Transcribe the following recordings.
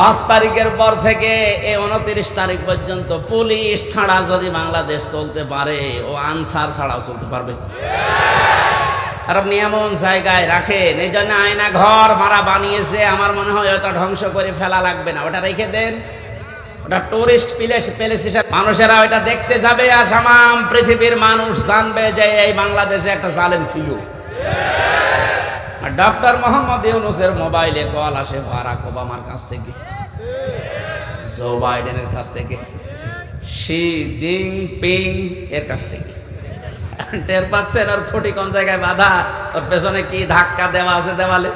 পাঁচ তারিখের পর থেকে এই উনত্রিশ তারিখ পর্যন্ত পুলিশ ছাড়া যদি বাংলাদেশ চলতে পারে, ও আনসার ছাড়াও চলতে পারবে। আর আপনি এমন জায়গায় রাখেন। এই জন্য আয়না ঘর মারা বানিয়েছে। আমার মনে হয় ওটা ধ্বংস করে ফেলা লাগবে না। ওটা রেখে দেন। ওটা টুরিস্ট প্লেস প্লেস হিসেবে মানুষেরা ওইটা দেখতে যাবে আর সামাম পৃথিবীর মানুষ জানবে যে এই বাংলাদেশে একটা জালেম ছিল। আর ডাক্তার মোহাম্মদ ইউনুসের মোবাইলে কল আসে বারাক ওবামার কাছ থেকে, জো বাইডেনের কাছ থেকে, শি জিং পিং এর কাছ থেকে। টের পাচ্ছেন ওর ফুটি কোন জায়গায় বাধা? ওর পেছনে কি ধাক্কা দেওয়া আছে দেওয়ালে?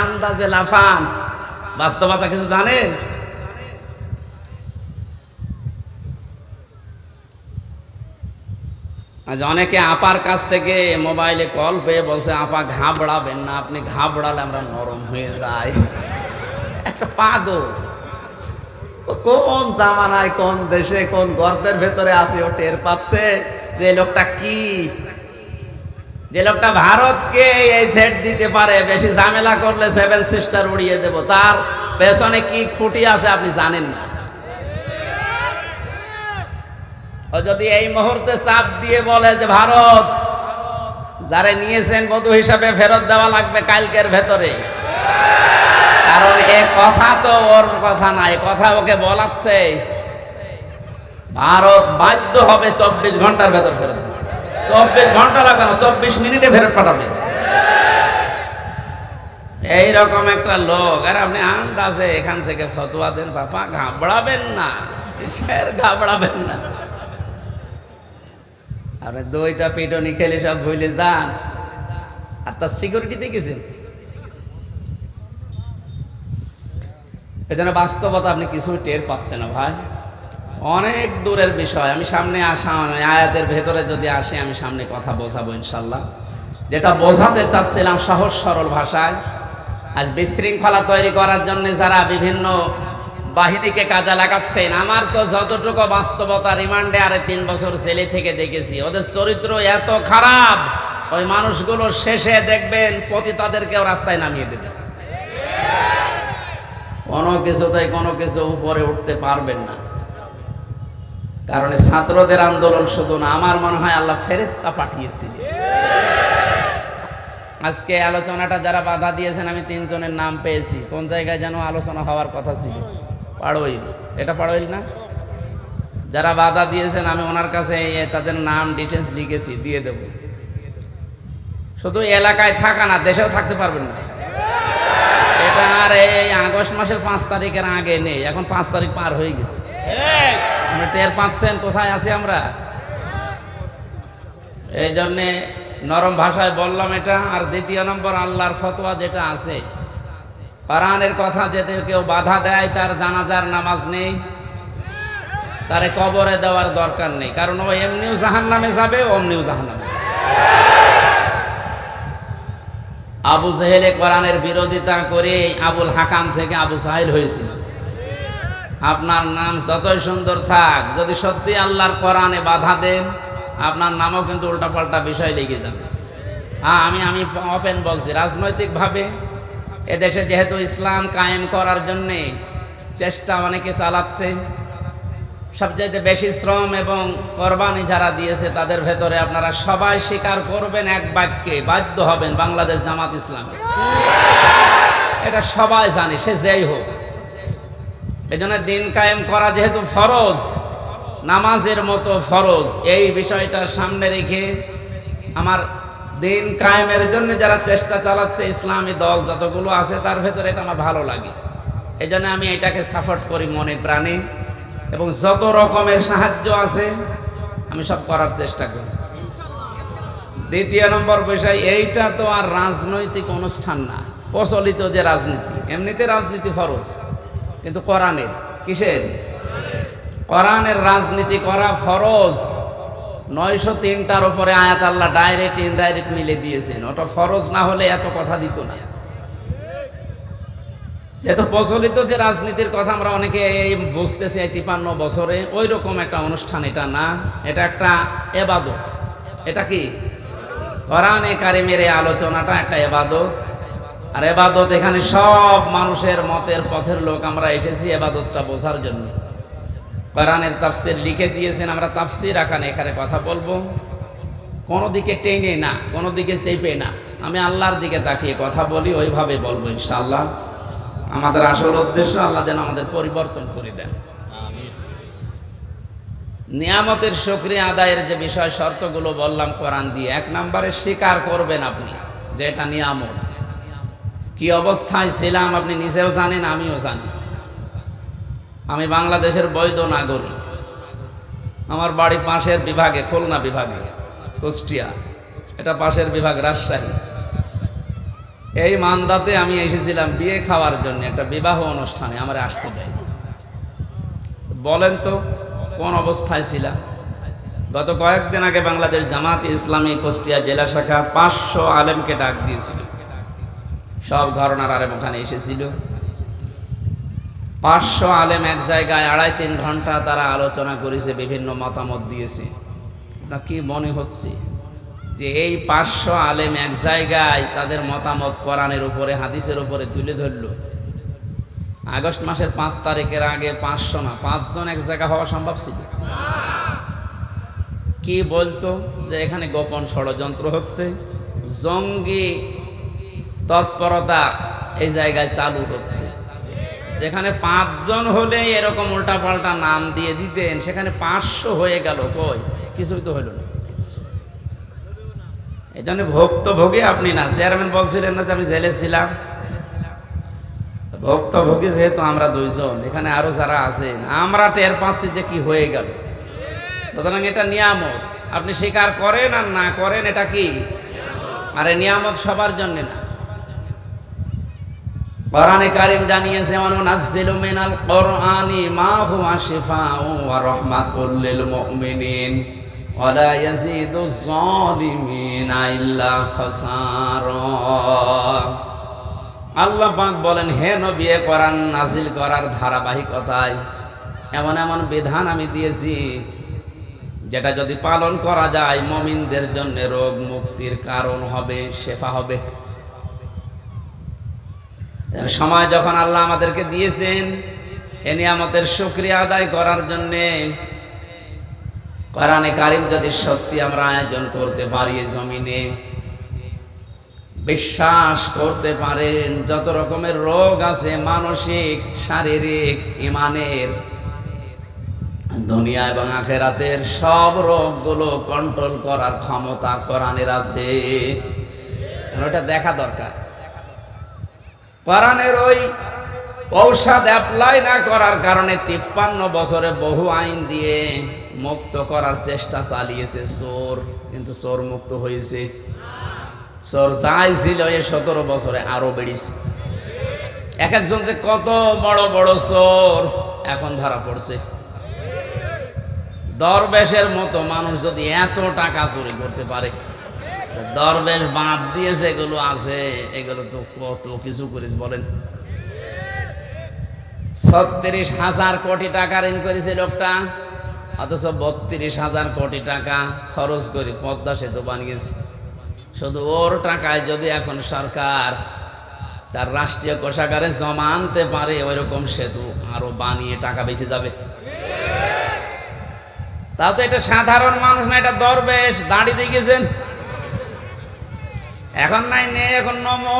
আন্দাজে লাফান। বাস্তবতা কিছু জানেন? আজ অনেকে আপার কাছ থেকে মোবাইলে কল পেয়ে বলছে, আপা, ঘাবড়াবেন না, আপনি ঘাবড়ালে আমরা নরম হয়ে যাই। একটা পাগল। কোন জামানায়, কোন দেশে, কোন গর্তের ভেতরে আছে, ও টের পাচ্ছে যে লোকটা কি? যে লোকটা ভারতকে এই থ্রেট দিতে পারে, বেশি ঝামেলা করলে সেভেন সিস্টার উড়িয়ে দেব। তার পেছনে কি খুঁটি আছে আপনি জানেন না ও যদি এই মুহূর্তে চাপ দিয়ে বলে যে ভারত, যারে নিয়েছেন বধু হিসাবে ফেরত দেওয়া লাগবে কালকের ভেতরে। কারণ এ কথা তো ওর কথা না, এ কথা ওকে বলাচ্ছে। ভারত বাধ্য হবে চব্বিশ ঘণ্টার ভেতর ফেরত দিতে। চব্বিশ ঘণ্টা লাগবে না, চব্বিশ মিনিটে ফেরত পাঠাবে। এইরকম একটা লোক, আর আপনি আন্দাজে এখান থেকে ফতোয়া দেন বাপা ঘাবড়াবেন না ঘাবড়াবেন না? আপনি দুইটা পিটনি খেলে সব ভুলে যান। আর তার সিকিউরিটি দেখেছেন? এই জন্য বাস্তবতা আপনি কিছু টের পাচ্ছেন না ভাই। অনেক দূরের বিষয়। আমি সামনে আসা আয়াতের ভেতরে যদি আসে, আমি সামনে কথা বোঝাবো ইনশাল্লাহ। যেটা বোঝাতে চাচ্ছিলাম সহজ সরল ভাষায়, আজ বিশৃঙ্খলা তৈরি করার জন্য যারা বিভিন্ন বাহিনীকে কাজে লাগাচ্ছেন। আমার তো যতটুকু বাস্তবতা রিমান্ডে আরে তিন বছর জেলে থেকে দেখেছি। ওদের চরিত্র এত খারাপ, ওই মানুষগুলো শেষে দেখবেন পতিতাদেরকেও রাস্তায় নামিয়ে দেবে। কোনো কিছুতেই কোনো কিছু উপরে উঠতে পারবেন না। কারণ ছাত্রদের আন্দোলন শুধু না, আমার মনে হয় আল্লাহ ফেরেস্তা পাঠিয়েছিলেন। আজকে আলোচনাটা যারা বাধা দিয়েছেন, আমি তিনজনের নাম পেয়েছি। কোন জায়গায় যেন আলোচনা হওয়ার কথা ছিল। পাড়োইল এটা পাড়োইল না? যারা বাধা দিয়েছেন, আমি ওনার কাছে তাদের নাম ডিটেলস লিখেছি, দিয়ে দেব। শুধু এলাকায় থাকা না, দেশেও থাকতে পারবেন না। এটা আর এই আগস্ট মাসের পাঁচ তারিখের আগে নেই, এখন পাঁচ তারিখ পার হয়ে গেছে। টের পাচ্ছেন, কোথায় আছি আমরা? এই জন্যে নরম ভাষায় বললাম এটা, আর দ্বিতীয় নম্বর আল্লাহর ফতোয়া যেটা আছে কোরআনের কথা যেতে কেউ বাধা দেয়, তার জানাজার নামাজ নেই, তারে কবরে দেওয়ার দরকার নেই। কারণ ও এমনিও জাহান নামে যাবে অমনিও জাহান নামে আবু সাহেলে কোরআনের বিরোধিতা করে আবুল হাকাম থেকে আবু সাহেল হয়েছিল। আপনার নাম যতই সুন্দর থাক, যদি সত্যি আল্লাহর কোরআনে বাধা দেন, আপনার নামও কিন্তু উল্টাপাল্টা বিষয় লেগে যাবে। হ্যাঁ আমি আমি ওপেন বলছি, রাজনৈতিকভাবে এদেশে যেহেতু ইসলাম কায়েম করার জন্যে চেষ্টা অনেকে চালাচ্ছে, সবচাইতে বেশি শ্রম এবং কোরবানি যারা দিয়েছে তাদের ভেতরে আপনারা সবাই স্বীকার করবেন এক বাক্যে, বাধ্য হবেন বাংলাদেশ জামাত ইসলাম। এটা সবাই জানে, সে যেই হোক। এই জন্য দিন কায়েম করা যেহেতু ফরজ, নামাজের মতো ফরজ, এই বিষয়টা সামনে রেখে আমার দিন কায়েমের জন্য যারা চেষ্টা চালাচ্ছে, ইসলামী দল যতগুলো আছে, তার ভেতরে এটা আমার ভালো লাগে। এই জন্য আমি এটাকে সাপোর্ট করি মনে প্রাণে। এবং যত রকমের সাহায্য আছে, আমি সব করার চেষ্টা করি। দ্বিতীয় নম্বর বিষয়, এইটা তো আর রাজনৈতিক অনুষ্ঠান না। প্রচলিত যে রাজনীতি, এমনিতে রাজনীতি ফরজ, কিন্তু কোরআনের, কিসের? কোরআনের রাজনীতি করা ফরজ। নয়শো তিনটার উপরে আয়াত আল্লাহ ডাইরেক্ট ইনডাইরেক্ট মিলে দিয়েছেন। ওটা ফরজ না হলে এত কথা দিত না। যেহেতু প্রচলিত যে রাজনীতির কথা আমরা অনেকে বুঝতেছি এই তিপান্ন বছরে ওই রকম একটা অনুষ্ঠান, এটা না। এটা একটা এবাদত। এটা কি? কোরআনে কারিমের এই আলোচনাটা একটা এবাদত। আর এবাদত এখানে সব মানুষের মতের পথের লোক আমরা এসেছি এবাদতটা বোঝার জন্য। কোরআনের তাফসির লিখে দিয়েছেন আমরা তাফসির এখানে এখানে কথা বলব। কোনো দিকে টেনে না কোনো দিকে চেপে না। আমি আল্লাহর দিকে তাকিয়ে কথা বলি ওইভাবে বলব ইনশাআল্লাহ। আমাদের আসল উদ্দেশ্য আল্লাহ যেন আমাদের পরিবর্তন করে দেন। নিয়ামতের সক্রিয় আদায়ের যে বিষয় শর্তগুলো বললাম কোরআন দিয়ে এক নম্বরে স্বীকার করবেন আপনি যে এটা নিয়ামত। কি অবস্থায় ছিলাম আপনি নিজেও জানেন আমিও জানি। আমি বাংলাদেশের বৈধ নাগরিক। আমার বাড়ি পাশের বিভাগে, খুলনা বিভাগে, কুষ্টিয়া। এটা পাশের বিভাগ, রাজশাহী। এই মান্দাতে আমি এসেছিলাম বিয়ে খাওয়ার জন্য, একটা বিবাহ অনুষ্ঠানে, আমার আসতে দেয়। বলেন তো, কোন অবস্থায় ছিলাম গত কয়েকদিন আগে বাংলাদেশ জামাত ইসলামী কুষ্টিয়া জেলা শাখা পাঁচশো আলেমকে ডাক দিয়েছিল। সব ঘরনার আলেম ওখানে এসেছিল। পাঁচশো আলেম এক জায়গায় আড়াই তিন ঘণ্টা তারা আলোচনা করেছে, বিভিন্ন মতামত দিয়েছে। কি মনে হচ্ছে যে এই পাঁচশো আলেম এক জায়গায় তাদের মতামত কোরআনের উপরে, হাদিসের উপরে তুলে ধরলো? আগস্ট মাসের পাঁচ তারিখের আগে পাঁচশো না, পাঁচজন এক জায়গা হওয়া সম্ভব ছিল? কি বলতো যে এখানে গোপন ষড়যন্ত্র হচ্ছে? জঙ্গি তৎপরতা এই জায়গায় চালু হচ্ছে। যেখানে পাঁচজন হলে এরকম উল্টাপাল্টা নাম দিয়ে দিতেন, সেখানে পাঁচশো হয়ে গেল কই? কিছুই তো হলো না। এই জন্য ভক্তভোগী আপনি না। চেয়ারম্যান বলছিলেন না যে আমি জেলে ছিলাম। ভক্তভোগী যেহেতু আমরা দুইজন, এখানে আরও যারা আছেন, আমরা টের পাচ্ছি যে কি হয়ে গেল। সুতরাং এটা নিয়ামত। আপনি স্বীকার করেন আর না করেন, এটা কি? আরে নিয়ামত সবার জন্য না। কোরআনে কারিম জানিয়েছে, অনুনাজ্জিলু মিনাল কোরআনি মা হুয়া শিফাউ ওয়া রাহমাতুল লিল মুমিনিন ওয়া লা ইয়াজিদু যালিমিনা ইল্লা খাসারা। আল্লাহ পাক বলেন, হে নবী, এ কোরআন নাজিল করার ধারাবাহিকতায় এমন এমন বিধান আমি দিয়েছি, যেটা যদি পালন করা যায়, মমিনদের জন্য রোগ মুক্তির কারণ হবে, শেফা হবে। সময় যখন আল্লাহ আমাদেরকে দিয়েছেন, এ নিয়ামতের শুক্রিয়া আদায় করার জন্যে কোরআনে কারিম যদি সত্যি আমরা আয়োজন করতে পারি জমিনে, বিশ্বাস করতে পারেন, যত রকমের রোগ আছে, মানসিক, শারীরিক, ইমানের, দুনিয়া এবং আখেরাতের সব রোগগুলো কন্ট্রোল করার ক্ষমতা কোরআনের আছে। ওটা দেখা দরকার। কোরআনের ওই ঔষধ অ্যাপ্লাই না করার কারণে তিপ্পান্ন বছরে বহু আইন দিয়ে মুক্ত করার চেষ্টা চালিয়েছে চোর। কিন্তু চোর মুক্ত হয়েছে। চোর যাই ছিল, এ সতেরো বছরে আরও বেড়েছে। এক একজন যে কত বড় বড় চোর, এখন ধরা পড়ছে। দরবেশের মতো মানুষ যদি এত টাকা চুরি করতে পারে দরবেশ বাদ দিয়ে যেগুলো আছে, এগুলো তো কত কিছু করিস, বলেন। ছত্রিশ হাজার কোটি টাকা ঋণ করেছে লোকটা, অথচ বত্রিশ হাজার কোটি টাকা খরচ করে পদ্মা সেতু বানিয়েছে। শুধু ওর টাকায় যদি এখন সরকার তার রাষ্ট্রীয় কোষাগারে জমা আনতে পারে ওই রকম সেতু আরও বানিয়ে টাকা বেঁচে যাবে। তাও তো এটা সাধারণ মানুষ না, এটা দরবেশ, দাঁড়িয়ে দিয়ে গেছেন এখন নাই নেই এখন নমো।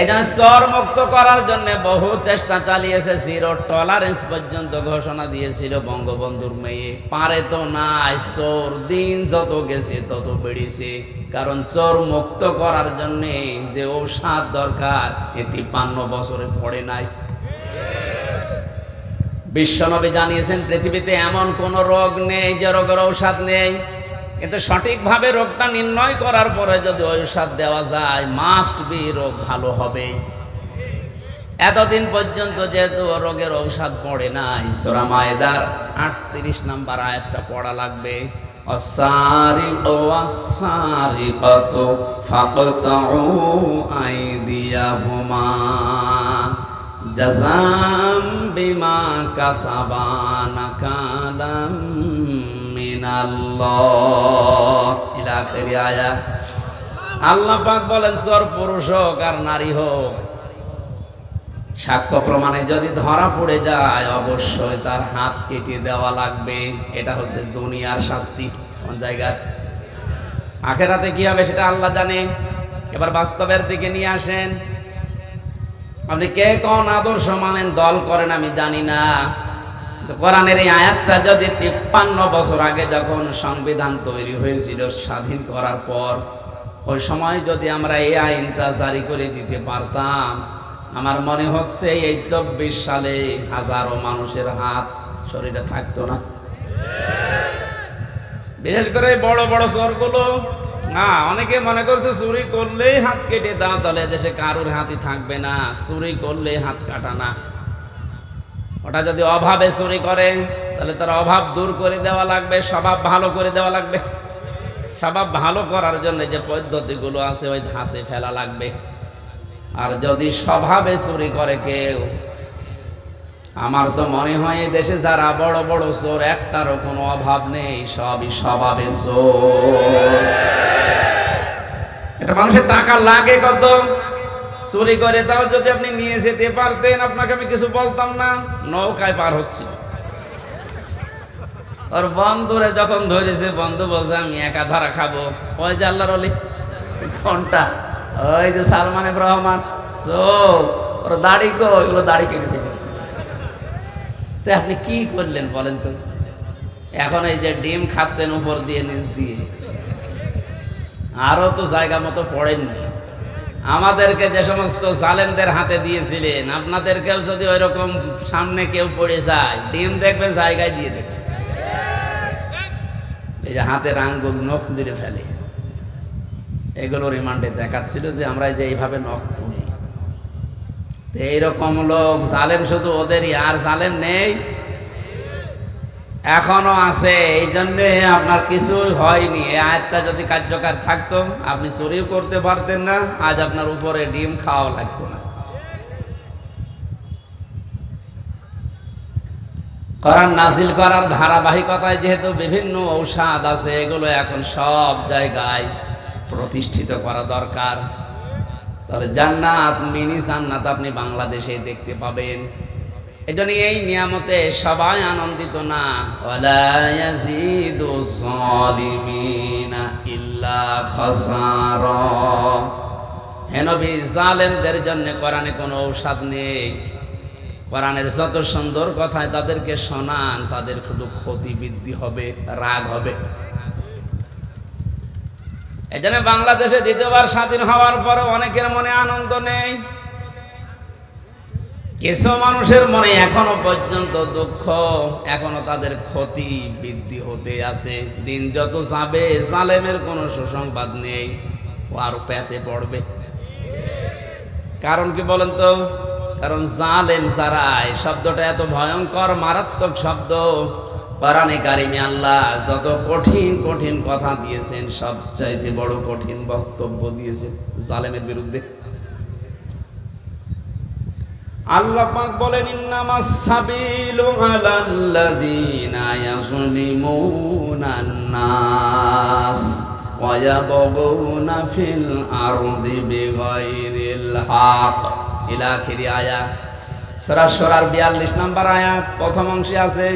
এই জন্য চর মুক্ত করার জন্য বহু চেষ্টা চালিয়েছে, জিরো টলারেন্স পর্যন্ত ঘোষণা দিয়েছিল বঙ্গবন্ধুর মেয়ে। পারে তো নাই, চোর দিন যত গেছে তত বেড়েছে। কারণ চোর মুক্ত করার জন্যে যে ঔষধ দরকার এ তিপ্পান্ন বছরে পড়ে নাই। বিশ্বনবী জানিয়েছেন, পৃথিবীতে এমন কোন রোগ নেই যে রোগের ঔষধ নেই। কিন্তু সঠিকভাবে রোগটা নির্ণয় করার পরে যদি ঔষধ দেওয়া যায় মাস্ট বি রোগ ভালো হবে। এতদিন পর্যন্ত যেহেতু রোগের ঔষধ পড়ে নাই, সোরা মায়েদার আটত্রিশ নাম্বার আয়াতটা পড়া লাগবে। অসারি ও জাজাম বিমা কাসাবানা কালাম মিনাল্লাহ ইলা আখিরি আয়াত আল্লাহ পাক বলেন সর পুরুষ হোক আর নারী হোক, সাক্ষ্য প্রমাণে যদি ধরা পড়ে যায়, অবশ্যই তার হাত কেটে দেওয়া লাগবে। এটা হচ্ছে দুনিয়ার শাস্তি। কোন জায়গায়? আখেরাতে কি হবে সেটা আল্লাহ জানে। এবার বাস্তবের দিকে নিয়ে আসেন। আপনি কে কোন আদর্শ মানেন, দল করেন আমি জানি না। কোরআনের এই আয়াতটা যদি তিপ্পান্ন বছর আগে যখন সংবিধান তৈরি হয়েছিল স্বাধীন করার পর, ওই সময় যদি আমরা এই আইনটা জারি করে দিতে পারতাম, আমার মনে হচ্ছে এই চব্বিশ সালে হাজারো মানুষের হাত শরীরে থাকতো না। বিশেষ করে বড় বড় চোরগুলো না, অনেকে মনে করছে চুরি করলেই হাত কেটে দাও, তাহলে দেশে কারোর হাতই থাকবে না। চুরি করলে হাত কাটা না। ওটা যদি অভাবে চুরি করে, তাহলে তার অভাব দূর করে দেওয়া লাগবে, স্বভাব ভালো করে দেওয়া লাগবে। স্বভাব ভালো করার জন্য যে পদ্ধতিগুলো আছে, ওই ধাঁচে ফেলা লাগবে। আর যদি স্বভাবে চুরি করে কেউ আমার তো মনে হয় এই দেশে যারা বড় বড় চোর, একটারও কোনো অভাব নেই, সবই স্বভাবে চোর। এটা মানুষের টাকা লাগে কত? চুরি করে তাও যদি আপনি নিয়ে যেতে পারতেন, আপনাকে আমি কিছু বলতাম না, নৌকায় পার হচ্ছিল। ওর বন্ধুরে যখন ধরেছে, বন্ধু বলছে, আমি একা ধরা খাব। ওই যে আল্লাহর অলি কোনটা? ওই যে সালমান রহমান। তো ওর দাড়ি গো ওইগুলো দাড়ি কেটে ফেলেছে। তো আপনি কি করলেন বলেন তো? এখন এই যে ডিম খাচ্ছেন উপর দিয়ে, নিচ দিয়ে। আরও তো জায়গা মতো পড়েননি। আমাদেরকে যে সমস্ত জালেমদের হাতে দিয়েছিলেন, আপনাদেরকেও যদি ওই রকম সামনে কেউ পড়ে যায়, ডিম দেখবেন, জায়গায় দিয়ে দেবে এই যে হাতের আঙ্গুল নখ দিলে ফেলে। এগুলো রিমান্ডে দেখাচ্ছিল যে আমরা যে এইভাবে নখ তুলি এইরকম লোক, জালেম শুধু ওদেরই, আর জালেম নেই। এখনও আছে এই জন্যে আপনার কিছু হয়নি। এই আয়াতটা যদি কার্যকর থাকতো, আপনি চুরিও করতে পারতেন না, আজ আপনার উপরে ডিম খাওয়া লাগতো না। কোরআন নাজিল করার ধারাবাহিকতায় যেহেতু বিভিন্ন ঔষধ আছে, এগুলো এখন সব জায়গায় প্রতিষ্ঠিত করা দরকার। তাহলে জান্নাত, মিনি জান্নাত আপনি বাংলাদেশে দেখতে পাবেন। এই এই নিয়ামতে সবাই আনন্দিত না। ইল্লা খাসারা। হে নবী, জালেমদের জন্য কোরআনে কোনো ঔষধ নেই। কোরআনের যত সুন্দর কথায় তাদেরকে শোনান, তাদের শুধু ক্ষতি বৃদ্ধি হবে, রাগ হবে। এই জন্য বাংলাদেশে দ্বিতীয়বার স্বাধীন হওয়ার পরে অনেকের মনে আনন্দ নেই। কিছু মানুষের মনে এখনও পর্যন্ত দুঃখ, এখনও তাদের ক্ষতি বৃদ্ধি হতে আছে। দিন যত যাবে, জালেমের কোনো সুসংবাদ নেই, ও আরও প্যাসে পড়বে। কারণ কি বলেন তো? কারণ জালেম যারা শব্দটা এত ভয়ঙ্কর, মারাত্মক শব্দ। কোরআনে কারিমে আল্লাহ যত কঠিন কঠিন কথা দিয়েছেন, সবচাইতে বড় কঠিন বক্তব্য দিয়েছেন জালেমের বিরুদ্ধে। আল্লাহ পাক বলেন, ইন্নামাস সাবিলু আলাল্লাযিনা ইয়াযলিমুনান নাস ওয়া ইয়াবগুনা ফিল আরদি বিগাইরিল হক। ইলা আখিরি আয়াত। সূরা সূরার 42 নম্বর আয়াত, প্রথম অংশে আছে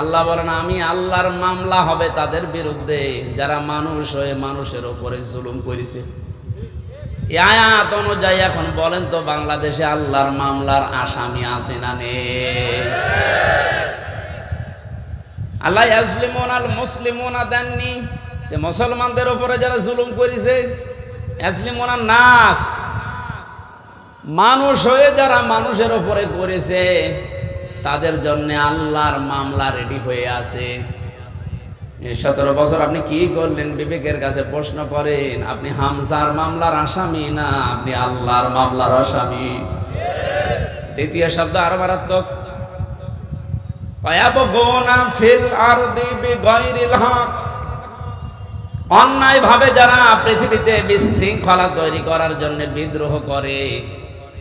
আল্লাহ বলেন, আমি আল্লাহর মামলা হবে তাদের বিরুদ্ধে। যারা মানুষ হয়ে মানুষের উপরে জুলুম করেছে। আয়াত অনুযায়ী এখন বলেন তো, বাংলাদেশে আল্লাহর মামলার আসামি আছে না নেই? আল্লাহ আসলিমন আল মুসলিমোনা দেননি যে মুসলমানদের উপরে যারা জুলুম করেছে। আসলিমোনা নাস। মানুষ হয়ে যারা মানুষের উপরে করেছে তাদের জন্য আল্লাহর মামলা রেডি হয়ে আছে। সতেরো বছর আপনি কি করলেন? বিবেকের কাছে প্রশ্ন করেন, আপনি হামজার মামলার আসামি না? আপনি আল্লাহর মামলার আসামি। দ্বিতীয় শব্দ আরও মারাত্মক। অন্যায় ভাবে যারা পৃথিবীতে বিশৃঙ্খলা তৈরি করার জন্য বিদ্রোহ করে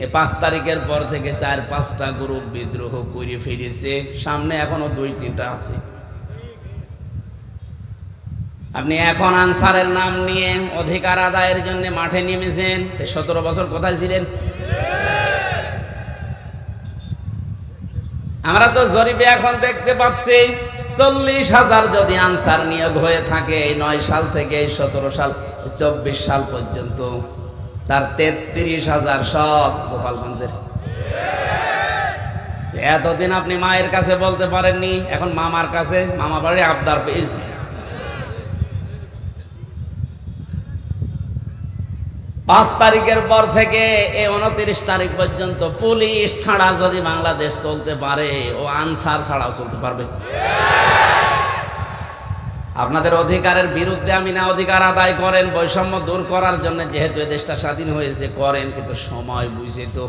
এ পাঁচ তারিখের পর থেকে চার পাঁচটা গ্রুপ বিদ্রোহ করে ফিরেছে সামনে এখনও দুই তিনটা আছে। আপনি এখন আনসারের নাম নিয়ে অধিকার আদায়ের জন্য মাঠে নেমেছেন। সতেরো বছর কোথায় ছিলেন? আমরা তো জরিপে এখন দেখতে পাচ্ছি, চল্লিশ হাজার যদি আনসার নিয়োগ হয়ে থাকে, এই নয় সাল থেকে সতেরো সাল, চব্বিশ সাল পর্যন্ত। তার তেত্রিশ হাজার সব গোপালগঞ্জের। এতদিন আপনি মায়ের কাছে বলতে পারেননি, এখন মামার কাছে, মামা বাড়ি আবদার পেয়েছি। পাঁচ তারিখের পর থেকে এই উনত্রিশ তারিখ পর্যন্ত পুলিশ ছাড়া যদি বাংলাদেশ চলতে পারে, ও আনসার ছাড়াও চলতে পারবে। আপনাদের অধিকারের বিরুদ্ধে আমি না অধিকার আদায় করেন, বৈষম্য দূর করার জন্য যেহেতু এ দেশটা স্বাধীন হয়েছে, করেন, কিন্তু সময় বুঝে তো।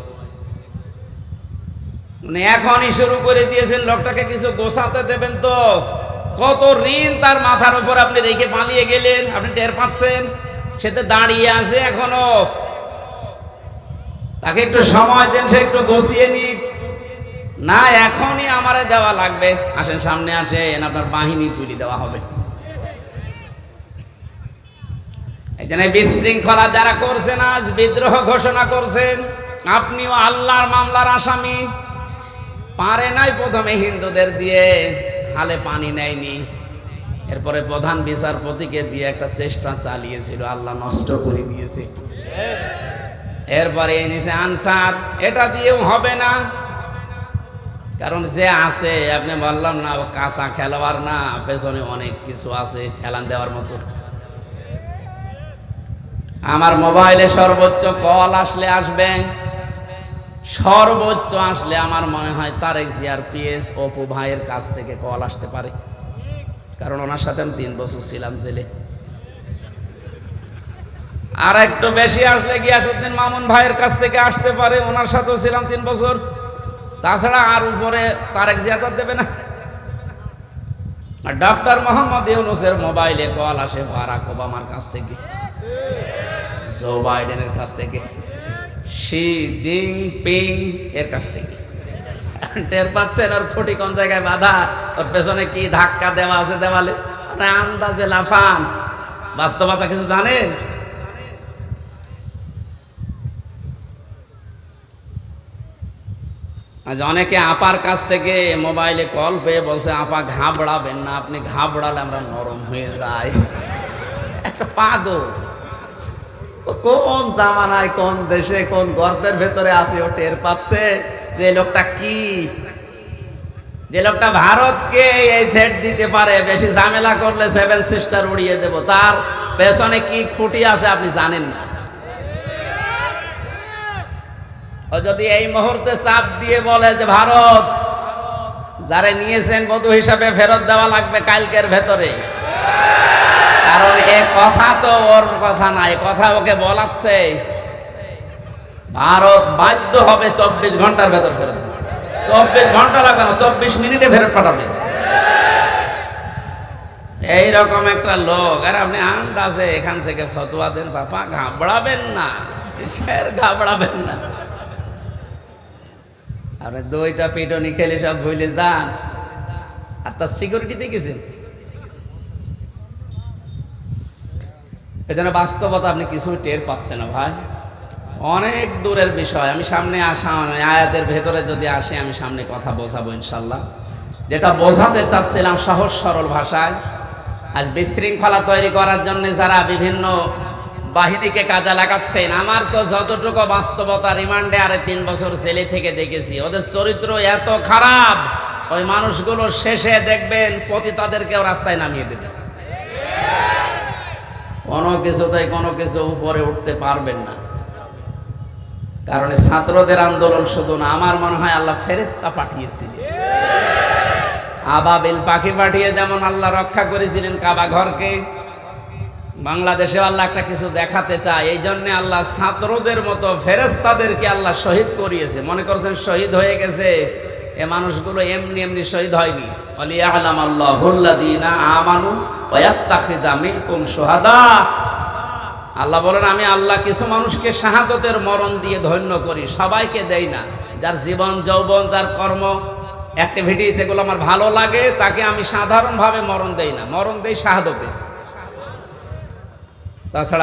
মানে এখনই শুরু করে দিয়েছেন, লোকটাকে কিছু গোছাতে দেবেন তো। কত ঋণ তার মাথার উপর আপনি রেখে পালিয়ে গেলেন, আপনি টের পাচ্ছেন? সে তো দাঁড়িয়ে আছে এখনও। তাকে একটু সময় দেন, সে একটু বসিয়ে নিক। না, এখনই আমারে দেওয়া লাগবে। আসেন, সামনে আসেন, আপনার বাহিনী তুলি দেওয়া হবে। জন্য বিশৃঙ্খলা যারা করছেন, আজ বিদ্রোহ ঘোষণা করছেন, আপনিও আল্লাহর মামলার আসামি। পারে নাই প্রথমে হিন্দুদের দিয়ে, হালে পানি নেয়নি। এরপরে প্রধান বিচারপতিকে দিয়ে একটা চেষ্টা চালিয়েছিল, আল্লাহ নষ্ট করে দিয়েছে। এরপরে এনেছে আনসার, এটা দিয়েও হবে না। কারণ যে আছে, আপনি বললাম না কাঁচা খেলোয়াড় না, পেছনে অনেক কিছু আছে, খেলান দেওয়ার মতো। আমার মোবাইলে সর্বোচ্চ কল আসলে আসবে। সর্বোচ্চ আসলে আমার মনে হয় তারেক জিয়ার পিএস অপু ভাইয়ের কাছ থেকে কল আসতে পারে। কারণ ওনার সাথে আমি তিন বছর ছিলাম জেলে। আর একটু বেশি আসলে গিয়াসুদ্দিন মামুন ভাইয়ের কাছ থেকে আসতে পারে, ওনার সাথেও ছিলাম তিন বছর। তাছাড়া আর উপরে তারেক জিয়া তো আর দেবে না। আর ডক্টর মোহাম্মদ ইউনুসের মোবাইলে কল আসে বারাক ওবামার কাছ থেকে। জো বাইডেনের কাছ থেকে শি জিং পিং এর কাছ থেকে। টের পাচ্ছেন ওর খুঁটি কোন জায়গায় বাধা? ওর পেছনে কি ধাক্কা দেওয়া আছে দেওয়ালে? আপনি আন্দাজে লাফান। বাস্তবতা কিছু জানেন? আজ অনেকে আপার কাছ থেকে মোবাইলে কল পেয়ে বলছে, আপা, ঘাবড়াবেন না, আপনি ঘাবড়ালে আমরা নরম হয়ে যাই। একটা পাগল। কোন জামানায়, কোন দেশে, কোন গর্তের ভেতরে আছে, ও টের পাচ্ছে যে লোকটা কি? যে লোকটা ভারতকে এই থ্রেট দিতে পারে, বেশি ঝামেলা করলে সেভেন সিস্টার উড়িয়ে দেব। তার পেছনে কি খুঁটি আছে আপনি জানেন না? ও যদি এই মুহূর্তে চাপ দিয়ে বলে যে ভারত, যারা নিয়েছেন বধু হিসাবে ফেরত দেওয়া লাগবে কালকের ভেতরে। কারণ এ কথা তো ওর কথা না, এ কথা ওকে বলাচ্ছে। ভারত বাধ্য হবে চব্বিশ ঘণ্টার ভেতর ফেরত দিতে। চব্বিশ ঘণ্টা লাগবে না, চব্বিশ মিনিটে ফেরত পাঠাবে। এইরকম একটা লোক, আর আপনি আন্দাজে এখান থেকে ফতোয়া দেন বাপা ঘাবড়াবেন না, কিসের ঘাবড়াবেন না। আপনি দুইটা পিটনি খেলে সব ভুলে যান। আর তার সিকিউরিটি দেখেছেন? এজন্য বাস্তবতা আপনি কিছু টের পাচ্ছেন না ভাই। অনেক দূরের বিষয়। আমি সামনে আসা আয়াতের ভেতরে যদি আসে, আমি সামনে কথা বোঝাবো ইনশাল্লাহ। যেটা বোঝাতে চাচ্ছিলাম সহজ সরল ভাষায়, আজ বিশৃঙ্খলা তৈরি করার জন্য যারা বিভিন্ন বাহিনীকে কাজে লাগাচ্ছেন, আমার তো যতটুকু বাস্তবতা রিমান্ডে আরে তিন বছর জেলে থেকে দেখেছি, ওদের চরিত্র এত খারাপ, ওই মানুষগুলো শেষে দেখবেন পতিতাদেরকেও রাস্তায় নামিয়ে দেবে। কোনো কিছুতেই কোনো কিছু উপরে উঠতে পারবেন না। কারণ ছাত্রদের আন্দোলন শুধু না, আমার মনে হয় আল্লাহ ফেরেস্তা পাঠিয়েছিলেন। আবাবিল পাখি পাঠিয়ে যেমন আল্লাহ রক্ষা করেছিলেন কাবা ঘরকে বাংলাদেশে আল্লাহ একটা কিছু দেখাতে চায়। এই জন্য আল্লাহ ছাত্রদের মতো ফেরেস্তাদেরকে আল্লাহ শহীদ করিয়েছে। মনে করছেন শহীদ হয়ে গেছে? এ মানুষগুলো এমনি এমনি শহীদ হয়নি। আলিয়ালাম আল্লাহ হুল্লাদিনা আমানু আল্লাহ বলেন, আমি আল্লাহ কিছু মানুষকে শাহাদতের মরণ দিয়ে ধন্য করি, সবাইকে দেই না। যার জীবন, যৌবন, যার কর্ম অ্যাক্টিভিটিস এগুলো আমার ভালো লাগে, তাকে আমি সাধারণভাবে মরণ দেই না। মরণ দেই শাহাদতে। তাছাড়া